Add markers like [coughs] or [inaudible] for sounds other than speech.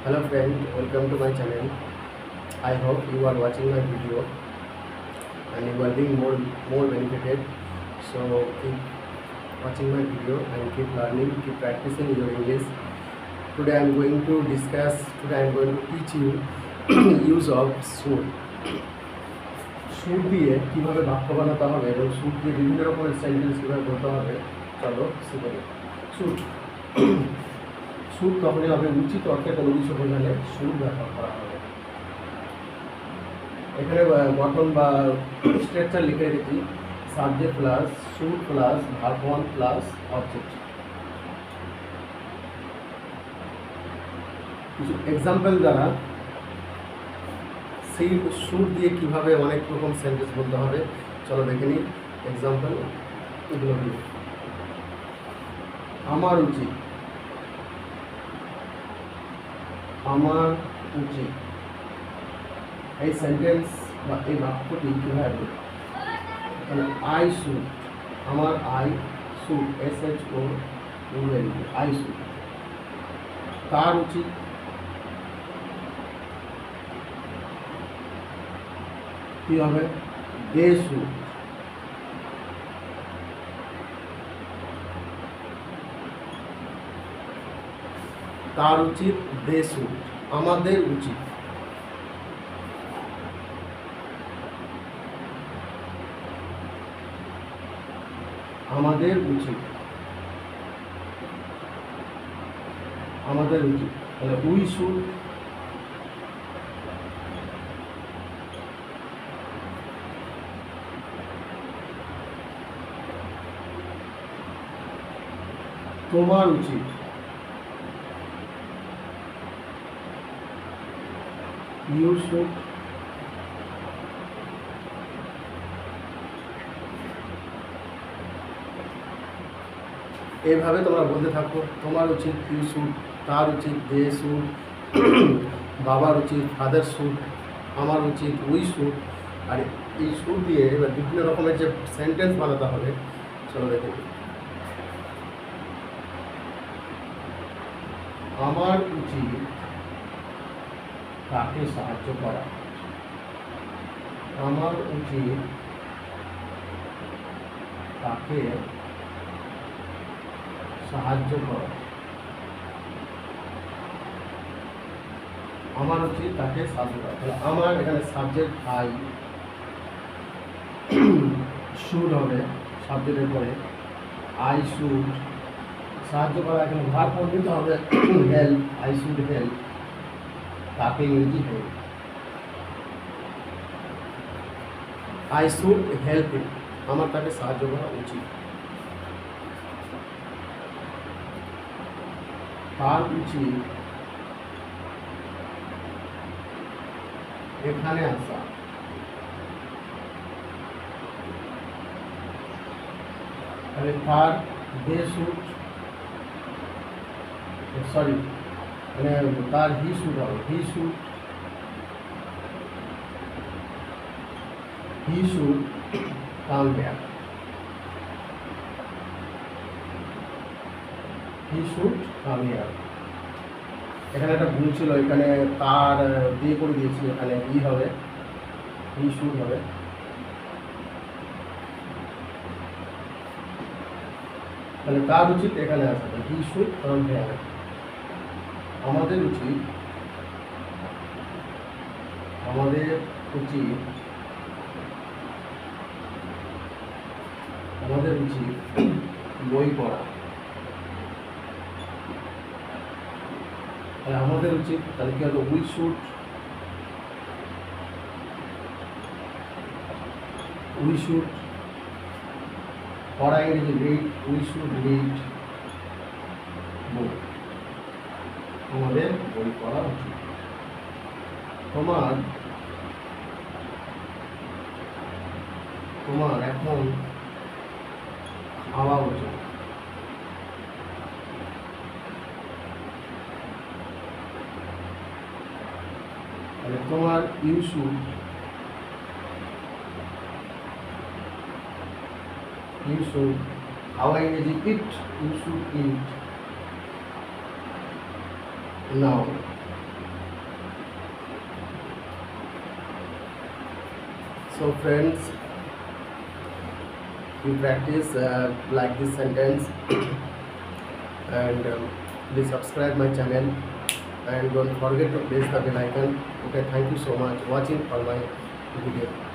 Hello friend, welcome to my channel. I hope you are watching my video and you are being more more benefited. So keep watching my video and keep learning, keep practicing your English. Today I am going to discuss. Today I am going to teach you [clears throat] use of should. সুর দিয়ে কীভাবে বাক্য বানাতে হবে এবং সুর দিয়ে বিভিন্ন রকমের সেন্টেন্স কীভাবে বলতে হবে চলো শিখে নিই সুর সুর তখনই হবে উচিত অর্থে কোনো কিছু বোঝালে সুর ব্যবহার করা হবে। এখানে গঠন বা স্ট্রাকচার লিখে রেখেছি। Subject plus should plus verb one plus object কিছু এক্সাম্পল দ্বারা সেই সুর দিয়ে কীভাবে অনেক রকম সেন্টেন্স বলতে হবে, চলো দেখে নিই। এক্সাম্পল এগুলো আমার উচিত আমার উচিত এই সেন্টেন্স বা এই বাক্যটি কীভাবে বলব? তাহলে আই শুড আমার I should S H O U L I should তার উচিত কি হবে দে শুড তার উচিত দে শুড আমাদের উচিত। আমাদের উচিত। আমাদের উচিত। তাহলে উই শুড। তোমার উচিত। ইউ শুড এইভাবে তোমরা বলতে থাকো, তোমার উচিত ইউ শুড তার উচিত দে শুড [clears throat] বাবার উচিত ফাদার শুড আমার উচিত উই শুড আর এই শুড দিয়ে এবার বিভিন্ন রকমের যে সেন্টেন্স বানাতে হবে, চলো দেখে আমার উচিত তাকে সাহায্য করা। আমার উচিত তাকে সাহায্য করা। আমার উচিত তাকে সাহায্য করা। তাহলে আমার এখানে সাবজেক্ট আই শুড হবে সাবজেক্টের পরে আই শুড সাহায্য করা এখানে ভার পর দিতে হবে হেল্প আই শুড হেল্প তাকে ইংরেজি help I should help him আমার তাকে সাহায্য করা উচিত তার উচিত এখানে আসা তাহলে তার দে শুড সরি মানে তার হি শুড হবে, he should he should come back he should come here এখানে একটা ভুল ছিল, এখানে তার দিয়ে করে দিয়েছি, এখানে ই হবে, হি শুড হবে। তাহলে তার উচিত এখানে আসা, হি শুড কাম হিয়ার আমাদের উচিত আমাদের উচিত আমাদের উচিত বই পড়া। তাহলে আমাদের উচিত তাহলে কি হলো উই শুড উই শুড পড়া ইংরেজি রিড উই শুড রিড বই। আমাদের বই পড়া উচিত। তোমার তোমার এখন খাওয়া উচিত। তাহলে তোমার ইউ শুড ইউ শুড খাওয়া ইংরেজি eat you should eat now. So friends, you practice uh, like this sentence [coughs] and um, please subscribe my channel and don't forget to press the bell icon. Okay, thank you so much watching all my video.